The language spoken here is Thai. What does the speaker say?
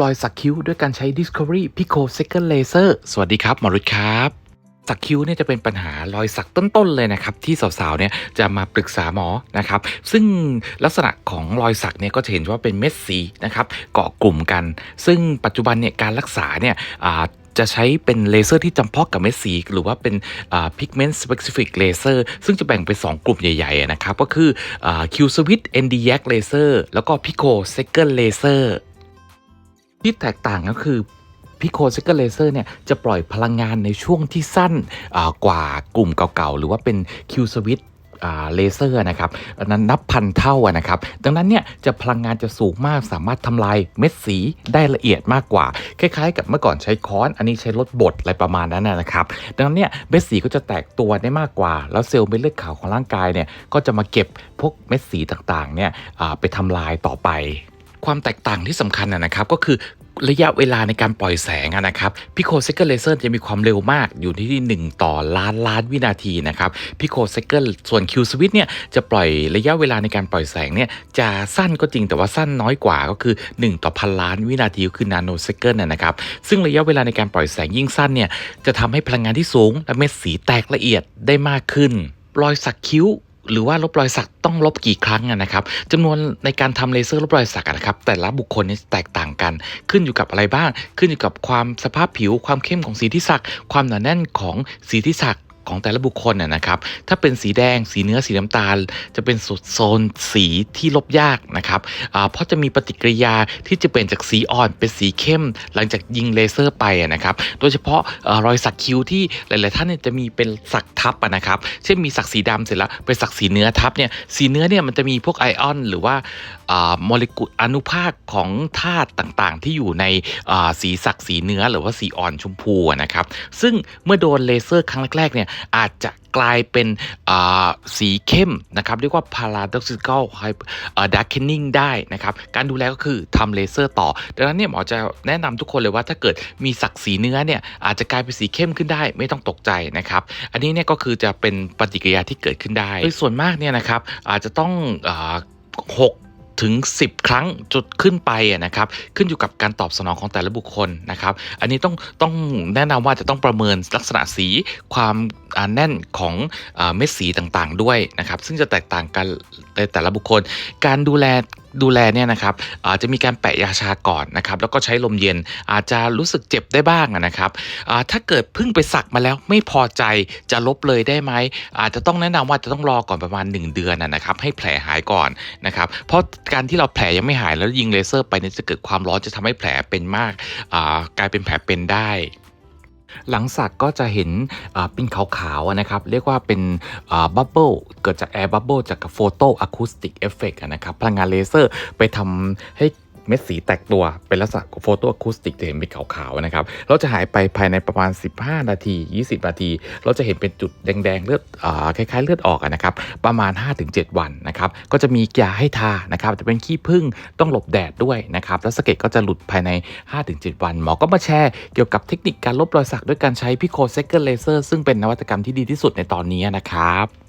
รอยสักคิ้วด้วยการใช้ Discovery Pico Second Laser สวัสดีครับหมอรุตครับสักคิ้วเนี่ยจะเป็นปัญหารอยสักต้นๆเลยนะครับที่สาวๆเนี่ยจะมาปรึกษาหมอนะครับซึ่งลักษณะของรอยสักเนี่ยก็จะเห็นว่าเป็นเม็ดสีนะครับเกาะกลุ่มกัน ซึ่งปัจจุบันเนี่ยการรักษาเนี่ยจะใช้เป็นเลเซอร์ที่จำเพาะกับเม็ดสี หรือว่าเป็น pigment specific laser ซึ่งจะแบ่งเป็น 2 กลุ่มใหญ่ๆนะครับก็คือ Q switch ND yak laser แล้วก็ Pico second laser ที่แตกต่างก็คือพิโค s ซ c เกอร์เลเซอร์เนี่ยจะปล่อยพลังงานในช่วงที่สั้นกว่ากลุ่มเก่าๆ หรือว่าเป็น Q switch เลเซอร์นะครับนั้นนับพันเท่านะครับ ดังนั้นเนี่ยจะพลังงานจะสูงมากสามารถทำลายเม็ดสีได้ละเอียดมากกว่า คล้ายๆ กับเมื่อก่อนใช้ค้อน อันนี้ใช้รถบดอะไรประมาณนั้นนะครับ ดังนั้นเนี่ยเม็ดสีก็จะแตกตัวได้มากกว่า แล้วเซลล์เม็ดเลือดขาวของร่างกายเนี่ยก็จะมาเก็บพวกเม็ดสีต่างๆเนี่ยไปทำลายต่อไป ความแตกต่างที่สำคัญนะครับก็คือระยะเวลาในการปล่อยแสงนะครับพิโคเซกเกอร์เลเซอร์จะมีความเร็วมากอยู่ที่ 1 ต่อล้านล้านวินาทีนะครับพิโคเซกเกอร์ส่วนคิวสวิตเนี่ยจะปล่อยระยะเวลาในการปล่อยแสงเนี่ยจะสั้นก็จริงแต่ว่าสั้นน้อยกว่าก็คือ 1 ต่อพันล้านวินาทีก็คือนาโนเซกเกิลนะครับซึ่งระยะเวลาในการปล่อยแสงยิ่งสั้นเนี่ยจะทำให้พลังงานที่สูงและเม็ดสีแตกละเอียดได้มากขึ้นรอยสักคิ้ว หรือว่าลบรอยสักต้องลบกี่ครั้งนะครับจำนวนในการทำเลเซอร์ลบรอยสักนะครับ แต่ละบุคคลนี่แตกต่างกัน ขึ้นอยู่กับอะไรบ้าง ขึ้นอยู่กับความสภาพผิว ความเข้มของสีที่สัก ความหนาแน่นของสีที่สัก ของแต่ละบุคคลนะครับ ถ้าเป็นสีแดง สีเนื้อสีน้ำตาล จะเป็นโซนสีที่ลบยากนะครับเพราะจะมีปฏิกิริยาที่จะเปลี่ยนจากสีอ่อนเป็นสีเข้ม หลังจากยิงเลเซอร์ไปนะครับ โดยเฉพาะอรอยสักคิ้วที่หลาย ๆ ท่านจะมีเป็นสักทับนะครับ เช่นมีสักสีดำเสร็จแล้วไปสักสีเนื้อทับเนี่ย สีเนื้อเนี่ยมันจะมีพวกไอออน หรือว่าโมเลกุลอนุภาคของธาตุต่าง ๆ ที่อยู่ในสีสักสีเนื้อหรือว่าสีอ่อนชมพูนะครับ ซึ่งเมื่อโดนเลเซอร์ครั้งแรก ๆ เนี่ยอาจจะกลายเป็นสีเข้มนะครับ เรียกว่า paradoxical darkening ได้นะครับ การดูแลก็คือทำเลเซอร์ต่อ ดังนั้นเนี่ยหมอจะแนะนำทุกคนเลยว่าถ้าเกิดมีสักสีเนื้อเนี่ยอาจจะกลายเป็นสีเข้มขึ้นได้ ไม่ต้องตกใจนะครับ อันนี้เนี่ยก็คือจะเป็นปฏิกิริยาที่เกิดขึ้นได้โดยส่วนมากเนี่ยนะครับอาจจะต้องหก ถึง 10 ครั้งจุดขึ้นไปนะครับ ขึ้นอยู่กับการตอบสนองของแต่ละบุคคลนะครับ อันนี้ต้องต้องแนะนำว่าจะต้องประเมินลักษณะสีความแน่นของอเม็ดสีต่างๆ ด้วยนะครับ ซึ่งจะแตกต่างกันในแต่ละบุคคล การดูแล ดูแลเนี่ยนะครับอาจจะมีการแปะยาชาก่อนนะครับแล้วก็ใช้ลมเย็นอาจจะรู้สึกเจ็บได้บ้างนะครับอ่าถ้าเกิดเพิ่งไปสักมาแล้วไม่พอใจจะลบเลยได้ไหมอาจจะต้องแนะนำว่าจะต้องรอก่อนประมาณ 1 เดือนอะนะครับให้แผลหายก่อนนะครับเพราะการที่เราแผลยังไม่หายแล้วยิงเลเซอร์ไปเนี่ยจะเกิดความร้อนจะทำให้แผลเป็นมากอ่ากลายเป็นแผลเป็นได้ หลังสักก็จะเห็นเป็นขาวๆนะครับ เรียกว่าเป็นบับเบิลเกิดจากแอร์บับเบิลจากโฟโตอะคูสติกเอฟเฟกนะครับ พลังงานเลเซอร์ไปทำให้ เม็ดสีแตกตัวเป็นลักษณะโฟโตอะคูสติกจะเห็นเป็นขาวๆนะครับ เราจะหายไปภายในประมาณ 15 นาที 20 นาที เราจะเห็นเป็นจุดแดงๆเลือดอคล้ายๆเลือดออกนะครับ ประมาณ 5-7 วันนะครับ ก็จะมียาให้ทานะครับ จะเป็นขี้ผึ้งต้องหลบแดดด้วยนะครับ แล้วสะเก็ดก็จะหลุดภายใน 5-7 วัน หมอก็มาแชร์เกี่ยวกับเทคนิคการลบรอยสักด้วยการใช้พิโคเซกเกอร์เลเซอร์ซึ่งเป็นนวัตกรรมที่ดีที่สุดในตอนนี้นะครับ